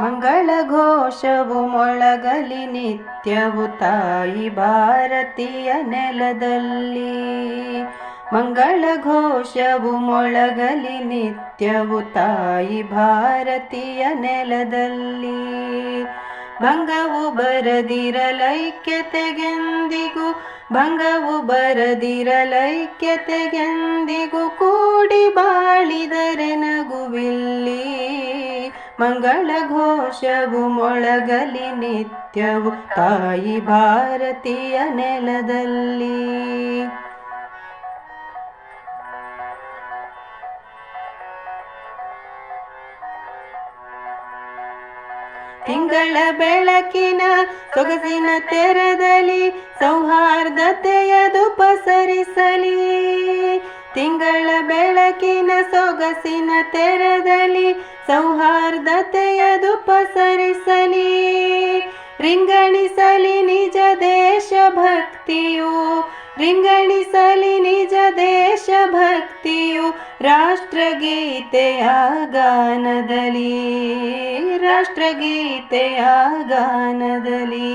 ಮಂಗಳ ಘೋಷವು ಮೊಳಗಲಿ ನಿತ್ಯವು ತಾಯಿ ಭಾರತೀಯ ನೆಲದಲ್ಲಿ. ಮಂಗಳ ಘೋಷವು ಮೊಳಗಲಿ ನಿತ್ಯವು ತಾಯಿ ಭಾರತೀಯ ನೆಲದಲ್ಲಿ. ಭಂಗವು ಬರದಿರಲೈಕ್ಯತೆಗೆಂದಿಗೂ ಭಂಗವು ಬರದಿರಲೈಕ್ಯತೆಗೆಂದಿಗೂ ಕೂಡಿ ಬಾಳಿದರೆ ನಗುವಿಲ್ಲಿ. ಮಂಗಳ ಘೋಷವು ಮೊಳಗಲಿ ನಿತ್ಯವು ತಾಯಿ ಭಾರತೀಯ ನೆಲದಲ್ಲಿ. ತಿಂಗಳ ಬೆಳಕಿನ ಸೊಗಸಿನ ತೆರದಲ್ಲಿ ಸೌಹಾರ್ದತೆಯದು ಪಸರಿಸಲಿ ತಿಂಗಳ ಬೆಳಕಿನ ಸೊಗಸಿನ ತೆರದಲ್ಲಿ ಸೌಹಾರ್ದತೆಯದು ಪಸರಿಸಲಿ ರಿಂಗಣಿಸಲಿ ನಿಜ ದೇಶ ಭಕ್ತಿಯು ರಿಂಗಣಿಸಲಿ ನಿಜ ದೇಶ ಭಕ್ತಿಯು ರಾಷ್ಟ್ರಗೀತೆಯ ಗಾನದಲ್ಲಿ ರಾಷ್ಟ್ರಗೀತೆಯ ಗಾನದಲ್ಲಿ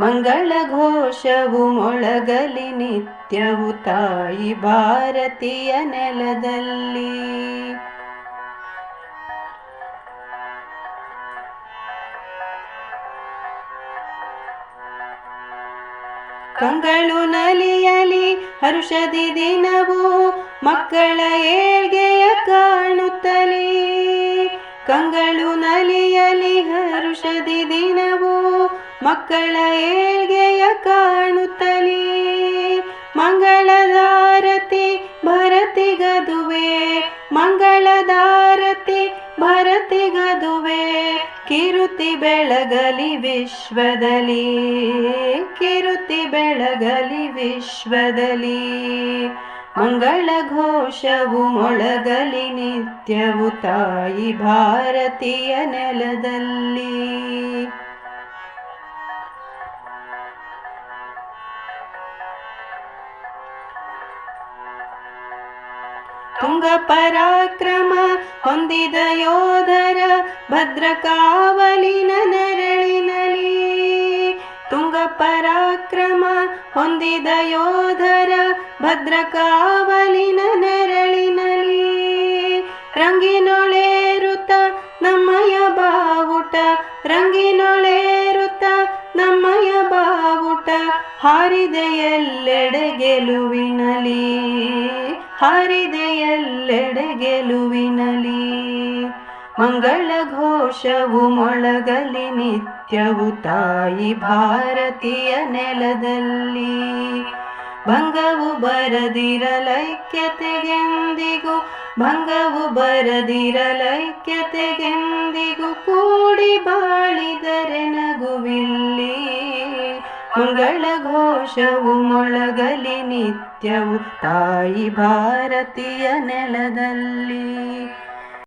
ಮಂಗಳ ಘೋಷವು ಮೊಳಗಲಿ ನಿತ್ಯವು ತಾಯಿ ಭಾರತೀಯ ನೆಲದಲ್ಲಿ. ಕಂಗಳು ನಲಿಯಲಿ ಹರುಷದಿ ದಿನವು ಮಕ್ಕಳ ಏಳ್ಗೆಯ ಕಾಣುತ್ತಲೇ. ಕಂಗಳು ನಲಿಯಲಿ ಹರುಷದಿ ದಿನವು ಮಕ್ಕಳ ಏಳ್ಗೆಯ ಕಾಣುತ್ತಲೇ ಮಂಗಳದಾರತಿ ಭರತಿಗದುವೆ ಮಂಗಳದಾರತಿ ಭರತಿಗದುವೆ ಕಿರುತಿ ಬೆಳಗಲಿ ವಿಶ್ವದಲ್ಲಿ, ಕಿರುತಿ ಬೆಳಗಲಿ ವಿಶ್ವದಲ್ಲಿ. ಮಂಗಳ ಘೋಷವು ಮೊಳಗಲಿ ನಿತ್ಯವು ತಾಯಿ ಭಾರತೀಯ ನೆಲದಲ್ಲಿ. ತುಂಗ ಪರಾಕ್ರಮ ಹೊಂದಿದ ಯೋಧರ ಭದ್ರಕಾವಲಿನ ನೆರಳಿನಲಿ ತುಂಗ ಪರಾಕ್ರಮ ಹೊಂದಿದ ಯೋಧರ ಭದ್ರಕಾವಲಿನ ನೆರಳಿನಲಿ ರಂಗಿನೊಳೇರುತ ನಮ್ಮಯ ಬಾವುಟ ನಮ್ಮಯ ಬಾವುಟ ಹಾರಿದೆ ಎಲ್ಲೆಡೆ ಗೆಲುವಿನಲಿ ಹಾರಿದೆ ಎಲ್ಲೆಡೆ ಗೆಲುವಿನಲಿ ಮಂಗಳ ಘೋಷವು ಮೊಳಗಲಿ ನಿತ್ಯವು ತಾಯಿ ಭಾರತೀಯ ನೆಲದಲ್ಲಿ. ಭಂಗವು ಬರದಿರಲೈಕ್ಯತೆಗೆಂದಿಗೂ ಭಂಗವು ಬರದಿರಲೈಕ್ಯತೆಗೆಂದಿಗೂ ಕೂಡಿ ಬಾಳಿದರೆ ಮಂಗಳ ಘೋಷವು ಮೊಳಗಲಿ ನಿತ್ಯವು ತಾಯಿ ಭಾರತೀಯ ನೆಲದಲ್ಲಿ.